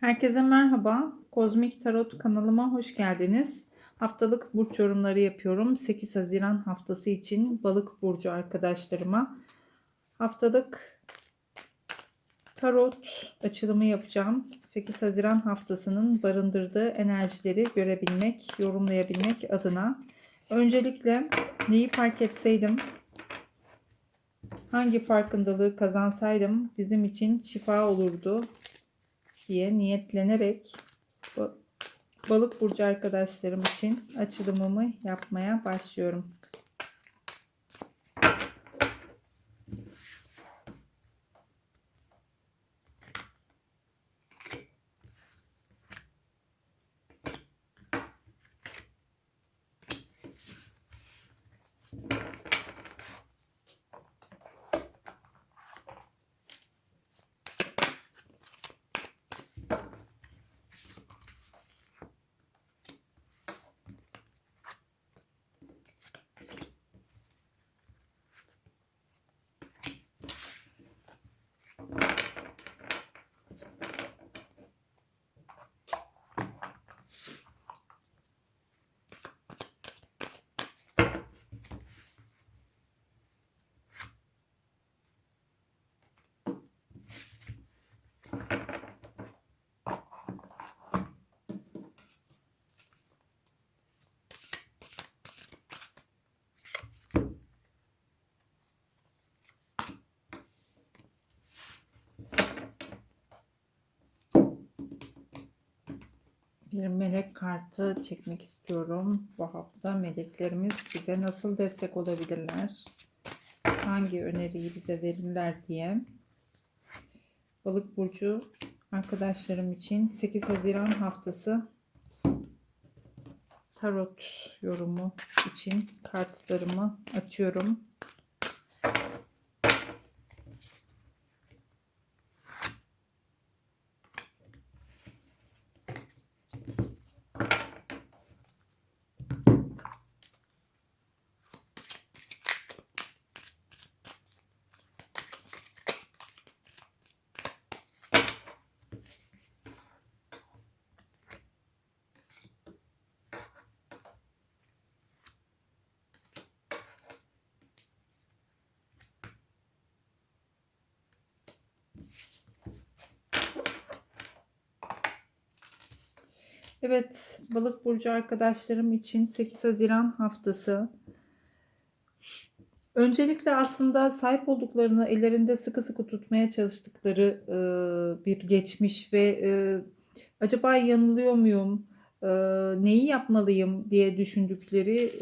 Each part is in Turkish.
Herkese merhaba. Kozmik Tarot kanalıma hoş geldiniz. Haftalık burç yorumları yapıyorum. 8 Haziran haftası için balık burcu arkadaşlarıma haftalık tarot açılımı yapacağım. 8 Haziran haftasının barındırdığı enerjileri görebilmek, yorumlayabilmek adına. Öncelikle neyi fark etseydim, hangi farkındalığı kazansaydım bizim için şifa olurdu diye niyetlenerek ba- balık burcu arkadaşlarım için açılımımı yapmaya başlıyorum. Bir melek kartı çekmek istiyorum. Bu hafta meleklerimiz bize nasıl destek olabilirler? Hangi öneriyi bize verirler diye. Balık burcu arkadaşlarım için 8 Haziran haftası tarot yorumu için kartlarımı açıyorum. Evet, balık burcu arkadaşlarım için 8 Haziran haftası. Öncelikle aslında sahip olduklarını ellerinde sıkı sıkı tutmaya çalıştıkları e, bir geçmiş ve e, acaba yanılıyor muyum, e, neyi yapmalıyım diye düşündükleri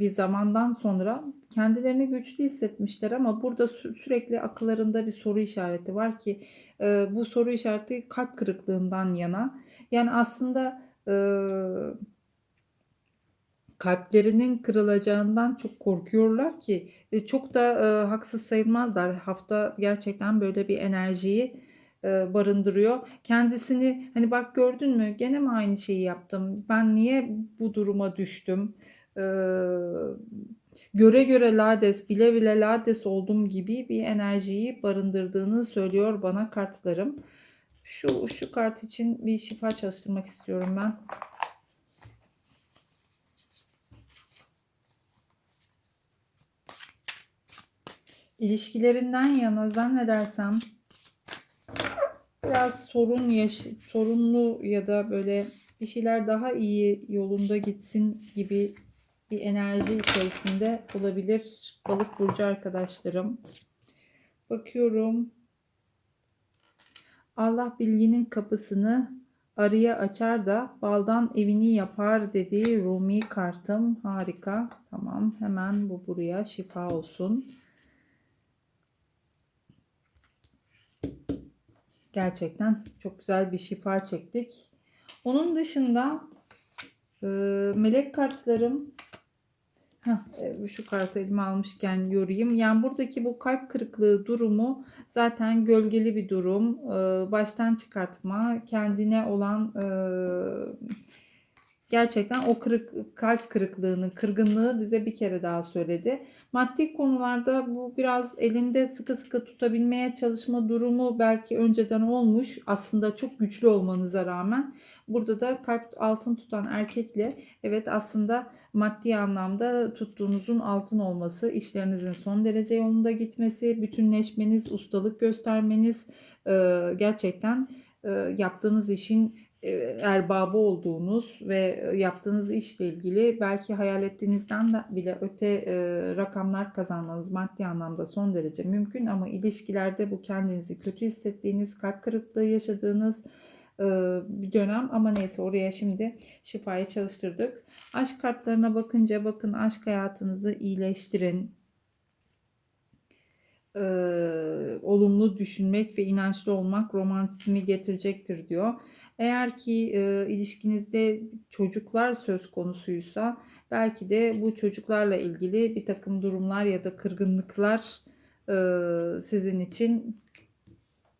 bir zamandan sonra kendilerini güçlü hissetmişler ama burada sü- sürekli akıllarında bir soru işareti var ki e, bu soru işareti kalp kırıklığından yana. Yani aslında e, kalplerinin kırılacağından çok korkuyorlar ki e, çok da e, haksız sayılmazlar. Hafta gerçekten böyle bir enerjiyi e, barındırıyor. Kendisini hani bak gördün mü gene mi aynı şeyi yaptım? Ben niye bu duruma düştüm? Göre göre lades, bile bile lades oldum gibi bir enerjiyi barındırdığını söylüyor bana kartlarım. Şu şu kart için bir şifa çalıştırmak istiyorum ben. İlişkilerinden yana zannedersem biraz sorun yaş sorunlu ya da böyle bir şeyler daha iyi yolunda gitsin gibi bir enerji içerisinde olabilir balık burcu arkadaşlarım. Bakıyorum. Allah bilginin kapısını arıya açar da baldan evini yapar dediği Rumi kartım harika. Tamam hemen bu buraya şifa olsun. Gerçekten çok güzel bir şifa çektik. Onun dışında e, melek kartlarım Heh, e, şu kartı elime almışken yorayım. Yani buradaki bu kalp kırıklığı durumu zaten gölgeli bir durum. E, baştan çıkartma, kendine olan e, gerçekten o kırık kalp kırıklığını, kırgınlığı bize bir kere daha söyledi. Maddi konularda bu biraz elinde sıkı sıkı tutabilmeye çalışma durumu belki önceden olmuş. Aslında çok güçlü olmanıza rağmen burada da kalp altın tutan erkekle evet aslında maddi anlamda tuttuğunuzun altın olması, işlerinizin son derece yolunda gitmesi, bütünleşmeniz, ustalık göstermeniz e, gerçekten e, yaptığınız işin e, erbabı olduğunuz ve yaptığınız işle ilgili belki hayal ettiğinizden de bile öte rakamlar kazanmanız maddi anlamda son derece mümkün. Ama ilişkilerde bu kendinizi kötü hissettiğiniz, kalp kırıklığı yaşadığınız bir dönem ama neyse oraya şimdi şifayı çalıştırdık. Aşk kartlarına bakınca bakın aşk hayatınızı iyileştirin. E, olumlu düşünmek ve inançlı olmak romantizmi getirecektir diyor. Eğer ki e, ilişkinizde çocuklar söz konusuysa belki de bu çocuklarla ilgili bir takım durumlar ya da kırgınlıklar e, sizin için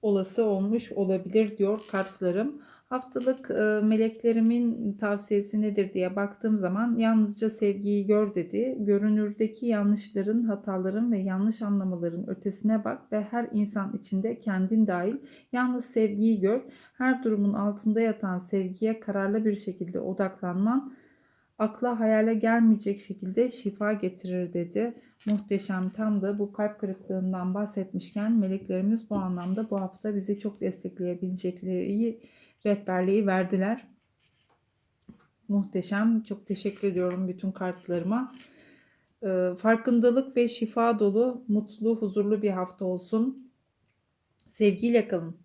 olası olmuş olabilir diyor kartlarım. Haftalık e, meleklerimin tavsiyesi nedir diye baktığım zaman yalnızca sevgiyi gör dedi. Görünürdeki yanlışların, hataların ve yanlış anlamaların ötesine bak ve her insan içinde kendin dahil yalnız sevgiyi gör. Her durumun altında yatan sevgiye kararlı bir şekilde odaklanman akla hayale gelmeyecek şekilde şifa getirir dedi. Muhteşem tam da bu kalp kırıklığından bahsetmişken meleklerimiz bu anlamda bu hafta bizi çok destekleyebilecekleri rehberliği verdiler. Muhteşem. Çok teşekkür ediyorum bütün kartlarıma. Ee, farkındalık ve şifa dolu, mutlu, huzurlu bir hafta olsun. Sevgiyle kalın.